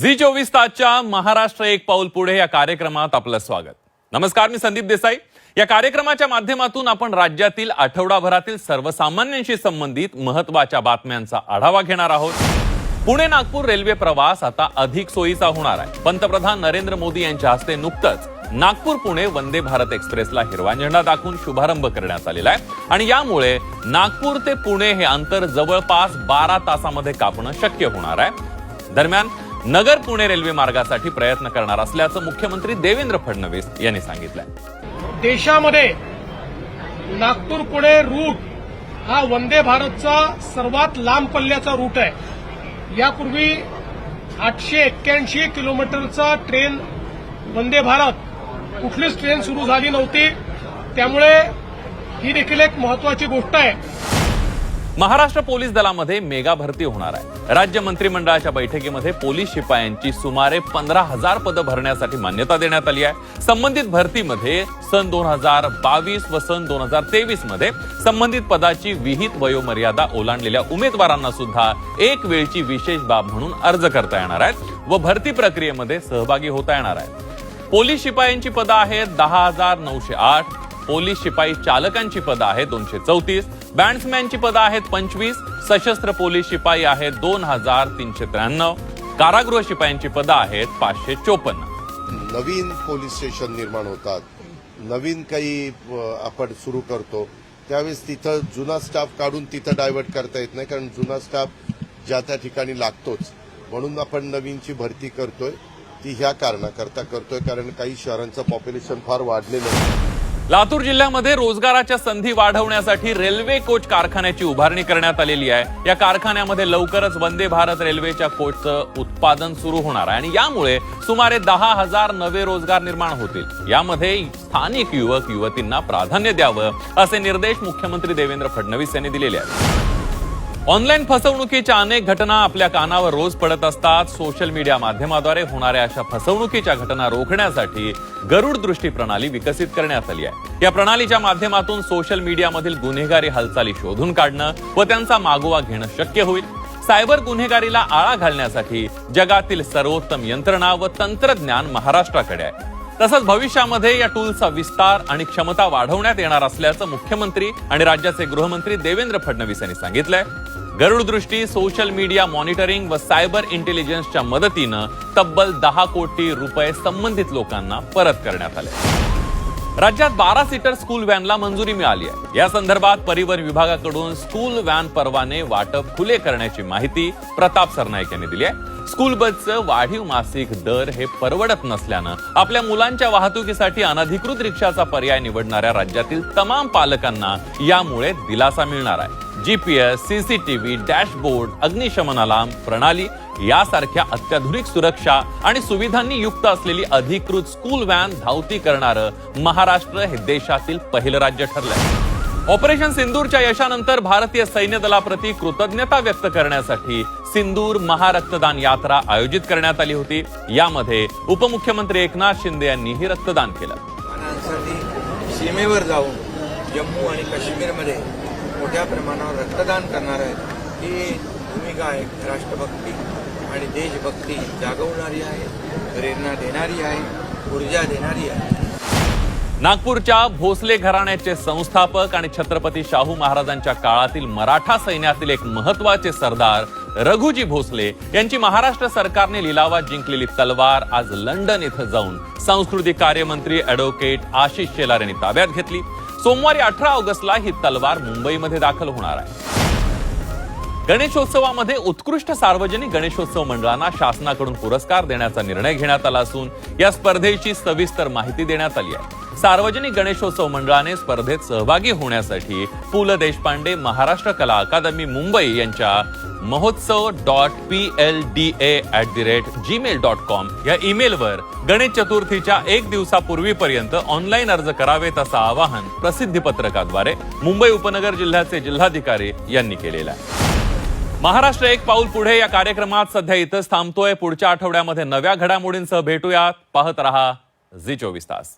Zee चोवीस तासच्या महाराष्ट्र एक पाऊल पुढे या कार्यक्रमात आपलं स्वागत. नमस्कार मी संदीप देसाई. या कार्यक्रमाच्या माध्यमातून आपण राज्यातील आठवडाभरातील सर्वसामान्यांशी संबंधित महत्त्वाच्या बातम्यांचा आढावा घेणार आहोत. पुणे नागपूर रेल्वे प्रवास आता अधिक सोयीचा होणार आहे. पंतप्रधान नरेंद्र मोदी यांच्या हस्ते नुकतंच नागपूर पुणे वंदे भारत एक्सप्रेसला हिरवा झेंडा दाखवून शुभारंभ करण्यात आलेला आहे. आणि यामुळे नागपूर ते पुणे हे अंतर जवळपास बारा तासामध्ये कापणं शक्य होणार आहे. दरम्यान नगर पुणे रेल्वे मार्गासाठी प्रयत्न करणार असल्याचं मुख्यमंत्री देवेंद्र फडणवीस यांनी सांगितलं देशामध्ये नागपूर पुणे रूट हा वंदे भारतचा सर्वात लांब पल्ल्याचा रूट आहे. यापूर्वी आठशे एक्क्याऐंशी किलोमीटरचा ट्रेन वंदे भारत कुठलीच ट्रेन सुरू झाली नव्हती. त्यामुळे ही देखील एक महत्वाची गोष्ट आहे. महाराष्ट्र पोलीस दलामध्ये मेगा भरती होणार आहे. राज्य मंत्रिमंडळाच्या बैठकीमध्ये पोलीस शिपायांची सुमारे पंधरा हजार पदं भरण्यासाठी मान्यता देण्यात आली आहे. संबंधित भरतीमध्ये सन दोन हजार बावीस व सन दोन हजार तेवीसमध्ये संबंधित पदाची विहित वयोमर्यादा ओलांडलेल्या उमेदवारांना सुद्धा एक वेळची विशेष बाब म्हणून अर्ज करता येणार आहेत व भरती प्रक्रियेमध्ये सहभागी होता येणार आहे पोलीस शिपायांची पदं आहेत दहा हजार नऊशे आठ पोलीस शिपाई चालकांची पदं आहेत दोनशे चौतीस बँड्समॅनची पदं आहेत पंचवीस सशस्त्र पोलीस शिपाई आहेत दोन हजार तीनशे त्र्याण्णव कारागृह शिपायांची पदं आहेत पाचशे चोपन्न. नवीन पोलीस स्टेशन निर्माण होतात. नवीन काही आपण सुरू करतो. त्यावेळेस तिथं जुना स्टाफ काढून तिथं डायव्हर्ट करता येत नाही कारण जुना स्टाफ ज्या त्या ठिकाणी लागतोच. म्हणून आपण नवीनची भरती करतोय. ती ह्या कारणाकरता करतोय कारण काही शहरांचं पॉप्युलेशन फार वाढलेलं आहे. लातूर जिल्ह्यामध्ये रोजगाराच्या संधी वाढवण्यासाठी रेल्वे कोच कारखान्याची उभारणी करण्यात आलेली आहे. या कारखान्यामध्ये लवकरच वंदे भारत रेल्वेच्या कोचचं उत्पादन सुरू होणार आहे. आणि यामुळे सुमारे दहा हजार नवे रोजगार निर्माण होतील. यामध्ये स्थानिक युवक युवतींना प्राधान्य द्यावं असे निर्देश मुख्यमंत्री देवेंद्र फडणवीस यांनी दिलेले आहेत. ऑनलाईन फसवणुकीच्या अनेक घटना आपल्या कानावर रोज पडत असतात. सोशल मीडिया माध्यमाद्वारे होणाऱ्या अशा फसवणुकीच्या घटना रोखण्यासाठी गरुड दृष्टी प्रणाली विकसित करण्यात आली आहे. या प्रणालीच्या माध्यमातून सोशल मीडियामधील गुन्हेगारी हालचाली शोधून काढणं व त्यांचा मागोवा घेणं शक्य होईल. सायबर गुन्हेगारीला आळा घालण्यासाठी जगातील सर्वोत्तम यंत्रणा व तंत्रज्ञान महाराष्ट्राकडे आहे. तसंच भविष्यामध्ये या टूलचा विस्तार आणि क्षमता वाढवण्यात येणार असल्याचं मुख्यमंत्री आणि राज्याचे गृहमंत्री देवेंद्र फडणवीस यांनी सांगितलंय. Garud Drishti social media monitoring व सायबर इंटेलिजन्सच्या मदतीनं तब्बल दहा कोटी रुपये संबंधित लोकांना परत करण्यात आले. राज्यात बारा सीटर स्कूल व्हॅनला मंजुरी मिळाली आहे. या संदर्भात परिवहन विभागाकडून स्कूल व्हॅन परवाने वाटप खुले करण्याची माहिती प्रताप सरनाईक यांनी दिली आहे. स्कूल बसचं वाढीव मासिक दर हे परवडत नसल्यानं आपल्या मुलांच्या वाहतुकीसाठी अनधिकृत रिक्षाचा पर्याय निवडणाऱ्या राज्यातील तमाम पालकांना यामुळे दिलासा मिळणार आहे. जीपीएस सीसीटीव्ही डॅशबोर्ड अग्निशमन अलार्म प्रणाली यासारख्या अत्याधुनिक सुरक्षा आणि सुविधांनी युक्त असलेली अधिकृत स्कूल व्हॅन धावती करणारं महाराष्ट्र हे देशातील पहिलं राज्य ठरलंय. ऑपरेशन सिंदूरच्या यशानंतर भारतीय सैन्य दलाप्रती कृतज्ञता व्यक्त करण्यासाठी सिंदूर महारक्तदान यात्रा आयोजित करण्यात आली होती. यामध्ये उपमुख्यमंत्री एकनाथ शिंदे यांनीही रक्तदान केलं. सीमेवर जाऊन जम्मू आणि काश्मीरमध्ये मोठ्या प्रमाणावर रक्तदान करणार आहेत. ही भूमिका आहे राष्ट्रभक्ती आणि देशभक्ती जागवणारी आहे प्रेरणा देणारी आहे ऊर्जा देणारी आहे. नागपूरच्या भोसले घराण्याचे संस्थापक आणि छत्रपती शाहू महाराजांच्या काळातील मराठा सैन्यातील एक महत्त्वाचे सरदार रघुजी भोसले यांची महाराष्ट्र सरकारने लिलावात जिंकलेली तलवार आज लंडन इथं जाऊन सांस्कृतिक कार्यमंत्री अॅडव्होकेट आशिष शेलार यांनी ताब्यात घेतली. सोमवारी अठरा ऑगस्टला ही तलवार मुंबईमध्ये दाखल होणार आहे. गणेशोत्सवामध्ये उत्कृष्ट सार्वजनिक गणेशोत्सव मंडळांना शासनाकडून पुरस्कार देण्याचा निर्णय घेण्यात आला असून या स्पर्धेची सविस्तर माहिती देण्यात आली आहे. सार्वजनिक गणेशोत्सव मंडळाने स्पर्धेत सहभागी होण्यासाठी पु ल देशपांडे महाराष्ट्र कला अकादमी मुंबई यांच्या महोत्सव dot P L D A at the rate Gmail dot com या ईमेलवर गणेश चतुर्थीच्या एक दिवसापूर्वीपर्यंत ऑनलाईन अर्ज करावेत असं आवाहन प्रसिद्धी पत्रकाद्वारे मुंबई उपनगर जिल्ह्याचे जिल्हाधिकारी यांनी केलेलं आहे. महाराष्ट्र एक पाऊल पुढे या कार्यक्रमात सध्या इथंच थांबतोय. पुढच्या आठवड्यामध्ये नव्या घडामोडींसह भेटूयात. पाहत रहा झी चोवीस तास.